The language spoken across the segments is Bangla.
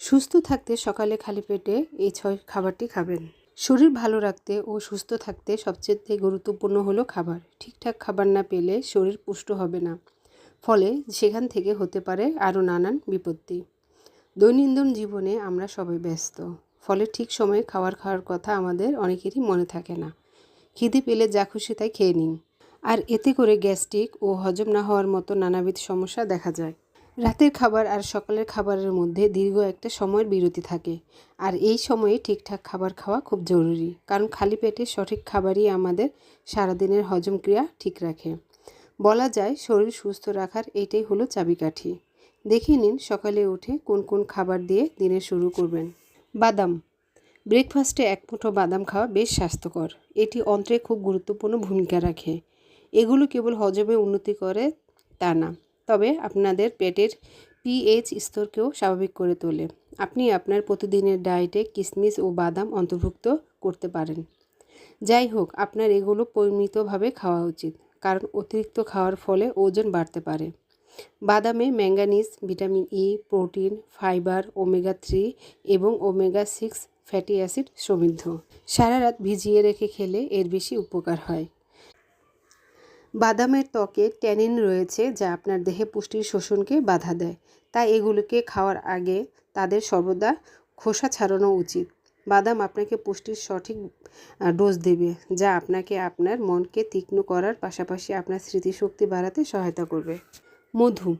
সুস্থ থাকতে সকালে খালি পেটে এই ছয় খাবারটি খাবেন। শরীর ভালো রাখতে ও সুস্থ থাকতে সবচেয়ে গুরুত্বপূর্ণ হলো খাবার। ঠিকঠাক খাবার না পেলে শরীর পুষ্ট হবে না। ফলে সেখান থেকে হতে পারে আরও নানান বিপত্তি। দৈনন্দিন জীবনে আমরা সবাই ব্যস্ত। ফলে ঠিক সময়ে খাবার খাওয়ার কথা আমাদের অনেকেরই মনে থাকে না। খিদে পেলে যা খুশি তাই খেয়ে নিন। আর এতে করে গ্যাস্ট্রিক ও হজম না হওয়ার মতো নানাবিধ সমস্যা দেখা যায়। রাতের খাবার আর সকালের খাবারের মধ্যে দীর্ঘ একটা সময়ের বিরতি থাকে। আর এই সময়ে ঠিকঠাক খাবার খাওয়া খুব জরুরি, কারণ খালি পেটে সঠিক খাবারই আমাদের সারাদিনের হজম ক্রিয়া ঠিক রাখে। বলা যায় শরীর সুস্থ রাখার এটাই হলো চাবিকাঠি। দেখে নিন সকালে উঠে কোন কোন খাবার দিয়ে দিনের শুরু করবেন। বাদাম। ব্রেকফাস্টে এক মুঠো বাদাম খাওয়া বেশ স্বাস্থ্যকর। এটি অন্ত্রে খুব গুরুত্বপূর্ণ ভূমিকা রাখে। এগুলো কেবল হজমে উন্নতি করে তা না। তবে আপনাদের পেটের পিএইচ স্তরকেও স্বাভাবিক করে তোলে। আপনি আপনার প্রতিদিনের ডায়েটে কিশমিশ ও বাদাম অন্তর্ভুক্ত করতে পারেন। যাই হোক, আপনার এগুলো পরিমিতভাবে খাওয়া উচিত, কারণ অতিরিক্ত খাওয়ার ফলে ওজন বাড়তে পারে। বাদামে manganese, vitamin E, protein, fibre, omega three এবং ওমেগা সিক্স ফ্যাটি অ্যাসিড সমৃদ্ধ। সারা রাত ভিজিয়ে রেখে খেলে এর বেশি উপকার হয়। বাদামের ত্বকে ট্যানিন রয়েছে যা আপনার দেহে পুষ্টির শোষণকে বাধা দেয়। তাই এগুলোকে খাওয়ার আগে তাদের সর্বদা খোসা ছাড়ানো উচিত। বাদাম আপনাকে পুষ্টির সঠিক ডোজ দেবে, যা আপনাকে আপনার মনকে তীক্ষ্ণ করার পাশাপাশি আপনার স্মৃতিশক্তি বাড়াতে সহায়তা করবে। মধু।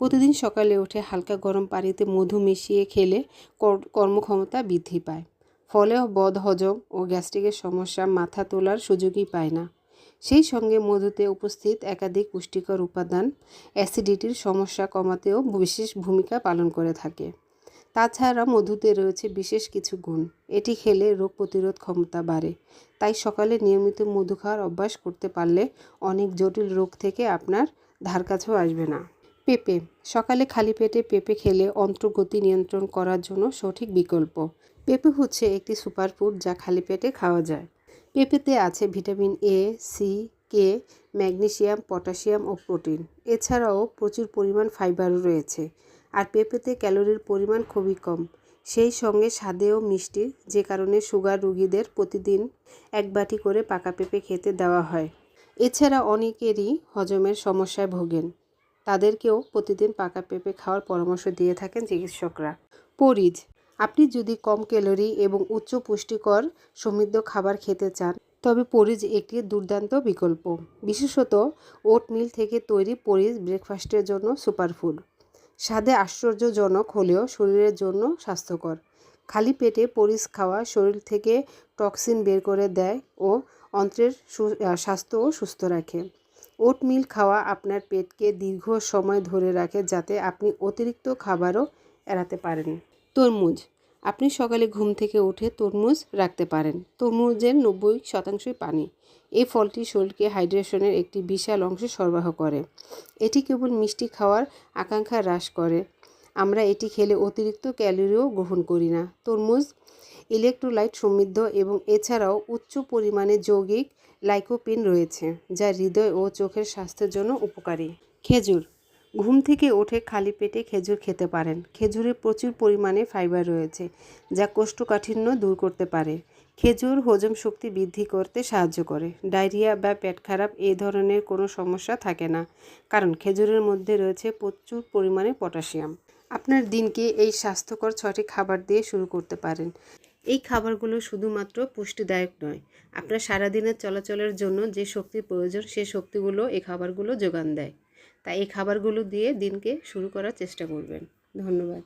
প্রতিদিন সকালে উঠে হালকা গরম পানিতে মধু মিশিয়ে খেলে কর্মক্ষমতা বৃদ্ধি পায়। ফলে বদহজম ও গ্যাস্ট্রিকের সমস্যা মাথা তোলার সুযোগই পায় না। সেই সঙ্গে মধুতে উপস্থিত একাধিক পুষ্টিকর উপাদান, অ্যাসিডিটির সমস্যা কমাতেও বিশেষ ভূমিকা পালন করে থাকে। তাছাড়া মধুতে রয়েছে বিশেষ কিছু গুণ। এটি খেলে রোগ প্রতিরোধ ক্ষমতা বাড়ে। তাই সকালে নিয়মিত মধু খাওয়ার অভ্যাস করতে পারলে অনেক জটিল রোগ থেকে আপনার ধার কাছেও আসবে না। পেঁপে। সকালে খালি পেটে পেঁপে খেলে অন্ত্রগতি নিয়ন্ত্রণ করার জন্য সঠিক বিকল্প। পেঁপে হচ্ছে একটি সুপারফুড যা খালি পেটে খাওয়া যায়। পেঁপেতে আছে vitamin A C K magnesium potassium O protein. এছাড়াও প্রচুর পরিমাণ ফাইবারও রয়েছে আর পেঁপেতে ক্যালোরির পরিমাণ খুবই কম। সেই সঙ্গে স্বাদেও মিষ্টি, যে কারণে সুগার রুগীদের প্রতিদিন এক বাটি করে পাকা পেঁপে খেতে দেওয়া হয়। এছাড়া অনেকেরই হজমের সমস্যায় ভোগেন। তাদেরকেও প্রতিদিন পাকা পেঁপে খাওয়ার পরামর্শ দিয়ে থাকেন চিকিৎসকরা। পরিজ আপনি যদি কম ক্যালোরি এবং উচ্চ পুষ্টিকর সমৃদ্ধ খাবার খেতে চান, তবে পরিজ একটি দুর্দান্ত বিকল্প। বিশেষত ওটমিল থেকে তৈরি পরিজ ব্রেকফাস্টের জন্য সুপারফুড। স্বাদে আশ্চর্যজনক হলেও শরীরের জন্য স্বাস্থ্যকর। খালি পেটে পরিজ খাওয়া শরীর থেকে টক্সিন বের করে দেয় ও অন্ত্রের স্বাস্থ্যও সুস্থ রাখে। ওটমিল খাওয়া আপনার পেটকে দীর্ঘ সময় ধরে রাখে যাতে আপনি অতিরিক্ত খাবারও এড়াতে পারেন। তরমুজ। আপনি সকালে ঘুম থেকে উঠে তরমুজ রাখতে পারেন। তরমুজের নব্বই শতাংশই পানি। এই ফলটি শরীরকে হাইড্রেশনের একটি বিশাল অংশ সরবরাহ করে। এটি কেবল মিষ্টি খাওয়ার আকাঙ্ক্ষা হ্রাস করে। আমরা এটি খেলে অতিরিক্ত ক্যালোরিও গ্রহণ করি না। তরমুজ ইলেকট্রোলাইট সমৃদ্ধ এবং এছাড়াও উচ্চ পরিমাণে যৌগিক লাইকোপিন রয়েছে, যা হৃদয় ও চোখের স্বাস্থ্যের জন্য উপকারী। খেজুর ঘুম থেকে ওঠে খালি পেটে খেজুর খেতে পারেন। খেজুরে প্রচুর পরিমাণে ফাইবার রয়েছে, যা কোষ্ঠকাঠিন্য দূর করতে পারে। খেজুর হজম শক্তি বৃদ্ধি করতে সাহায্য করে। ডায়রিয়া বা পেট খারাপ এই ধরনের কোনো সমস্যা থাকে না, কারণ খেজুরের মধ্যে রয়েছে প্রচুর পরিমাণে পটাশিয়াম। আপনার দিনকে এই স্বাস্থ্যকর ছটি খাবার দিয়ে শুরু করতে পারেন। এই খাবারগুলো শুধুমাত্র পুষ্টিদায়ক নয়, আপনার সারাদিনের চলাচলের জন্য যে শক্তির প্রয়োজন সে শক্তিগুলো এই খাবারগুলো যোগান দেয়। তাই এই খাবারগুলো দিয়ে দিনকে শুরু করার চেষ্টা করবেন। ধন্যবাদ।